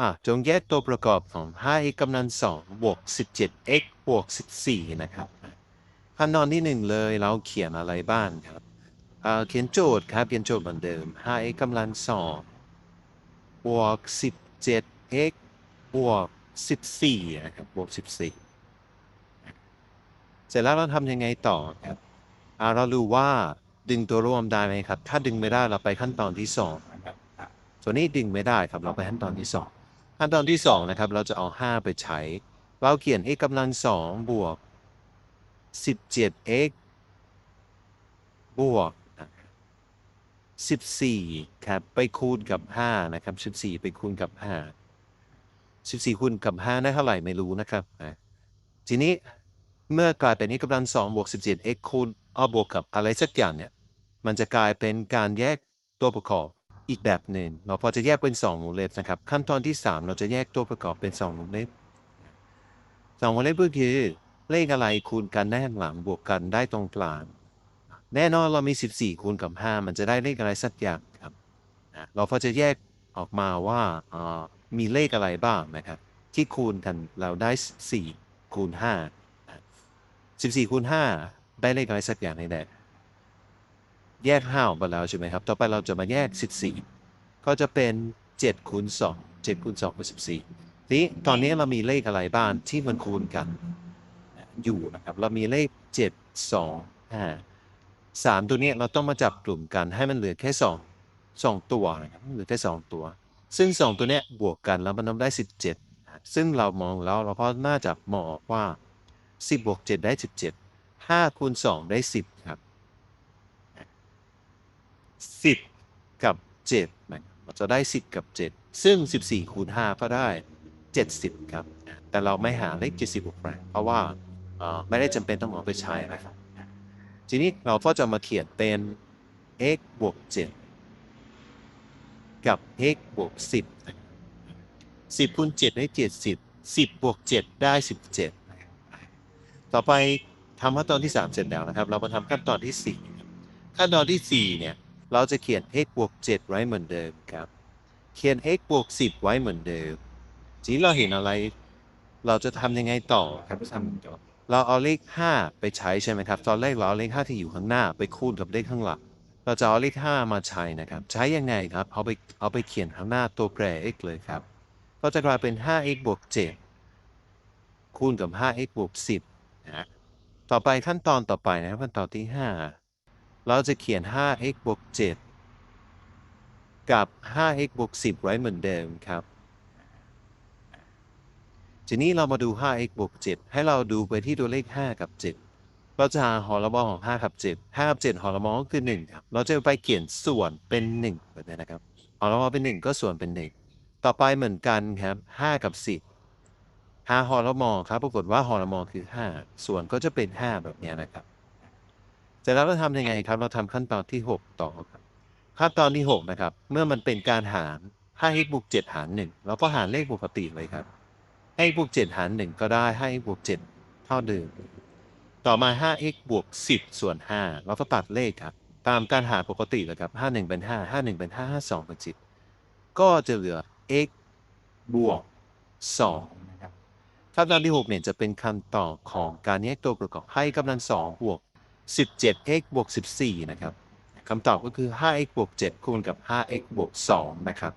อะจงแยกตัวประกอบของ 5x กำลัง2บวก 17x บวก 14 นะครับขั้นตอนที่หนึ่งเลยเราเขียนอะไรบ้างครับอ่าเขียนโจทย์ครับ เขียนโจทย์เหมือนเดิม 5x กำลัง2บวก 17x บวก 14 นะครับ บวก 14 เสร็จแล้วเราทำยังไงต่อครับอ่าเรารู้ว่าดึงตัวร่วมได้ไหมครับ ถ้าดึงไม่ได้เราไปขั้นตอนที่สองครับส่วนนี้ดึงไม่ได้ครับ เราไปขั้นตอนที่สอง ขั้นตอนที่สองนะครับ เราจะเอา 5 ไปใช้ เราเขียน x กำลังสองบวก 17x บวก 14 ครับ ไปคูณกับ 5 นะครับ 14 ไปคูณกับ 5 14 คูณกับ 5 ได้เท่าไหร่ไม่รู้นะครับ ทีนี้เมื่อกลายเป็น x กำลัง2บวก 17x คูณเอาบวกกับอะไรสักอย่างเนี่ย มันจะกลายเป็นการแยกตัวประกอบ อีกแบบหนึ่งเราพอจะแยกเป็น2วงเล็บนะครับ ขั้นตอนที่ 3 เราจะแยกตัวประกอบเป็น2วงเล็บสองวงเล็บก็คือเลขอะไรคูณกันได้ข้างหลังบวกกันได้ตรงกลาง แน่นอนเรามี 14 คูณกับ 5 มันจะได้เลขอะไรสักอย่างครับเราพอจะแยกออกมาว่ามีเลขอะไรบ้างนะครับ ที่คูณกันเราได้ 4 คูณ 5 14 คูณ 5 ได้เลขอะไรสักอย่างในแน่ แยก5ออกมาแล้วใช่ไหมครับ ต่อไปเราจะมาแยก 14 ก็จะเป็น7คูณ2 7คูณ2เป็น14ทีนี้ตอนนี้เรามีเลขอะไรบ้างที่มันคูณกันอยู่นะครับ เรามีเลข 7 2 5สามตัวนี้เราต้องมาจับกลุ่มกันให้มันเหลือแค่สองสองตัวนะครับเหลือแค่สองตัว ซึ่งสองตัวเนี้ยบวกกันแล้วมันต้องได้สิบเจ็ดซึ่งเรามองแล้วเราก็น่าจะมองว่าสิบบวกเจ็ดได้สิบเจ็ดห้าคูณสองได้สิบครับ สิบกับเจ็ดนะเราจะได้สิบกับเจ็ดซึ่งสิบสี่คูณห้าก็ได้เจ็ดสิบครับ แต่เราไม่หาเลขเจ็ดสิบออกมาเพราะว่าไม่ได้จำเป็นต้องเอาไปใช้นะครับ ทีนี้เราก็จะมาเขียนเป็น x บวก7กับ x บวก10นะครับ10คูณ7ได้70 10บวก7ได้17ต่อไปทำขั้นตอนที่3เสร็จแล้วนะครับ เรามาทำขั้นตอนที่4ขั้นตอนที่4เนี่ย เราจะเขียน x บวก 7 ไว้เหมือนเดิมครับ เขียน x บวก 10 ไว้เหมือนเดิมทีเราเห็นอะไร เราจะทำยังไงต่อครับทำเราเอาเลข 5 ไปใช้ใช่ไหมครับ ตอนแรกเราเอาเลข 5 ที่อยู่ข้างหน้า ไปคูณกับเลขข้างหลัง เราจะเอาเลข 5 มาใช้นะครับ ใช้ยังไงครับ เอาไปเอาไปเขียนข้างหน้าตัวแปร x เลยครับ ก็จะกลายเป็น 5x บวก 7 คูณกับ 5x บวก 10นะต่อไปขั้นตอนต่อไปนะครับขั้นตอนที่ 5 เราจะเขียน 5x บวก 7 กับ 5x บวก 10 ไว้เหมือนเดิมครับ ทีนี้เรามาดู 5x บวก 7 ให้เราดูไปที่ตัวเลข 5 กับ 7 เราจะหาหอระบอของ 5 กับ 7 5 กับ 7หอระบอก็คือ 1 ครับ เราจะไปเขียนส่วนเป็น1แบบนี้นะครับหอระบอเป็น 1 ก็ส่วนเป็น 1 ต่อไปเหมือนกันครับ 5 กับ 10หาหอระบอครับ ปรากฏว่าหอระบอคือ 5 ส่วนก็จะเป็น 5 แบบนี้นะครับ สร็จแล้วเราทำยังไงครับ เราทำขั้นตอนที่6ต่อครับขั้นตอนที่6นะครับ เมื่อมันเป็นการหาร 5x บวก7หาร1เราก็หารเลขปกติเลยครับ ให้บวก7หาร1ก็ได้ให้บวก7เท่าเดิม ต่อมา 5x บวก 10 ส่วน 5 เราก็ตัดเลขครับ ตามการหารปกติเลยครับ 51 เป็น 5 51 เป็น 5 52 เป็น 10 ก็จะเหลือ x บวก2นะครับขั้นตอนที่ 6 เนี่ยจะเป็นคำตอบของการแยกตัวประกอบให้กำลัง2บวก 17x บวก 14 นะครับคำตอบก็คือ 5x บวก 7 คูณกับ 5x บวก 2 นะครับ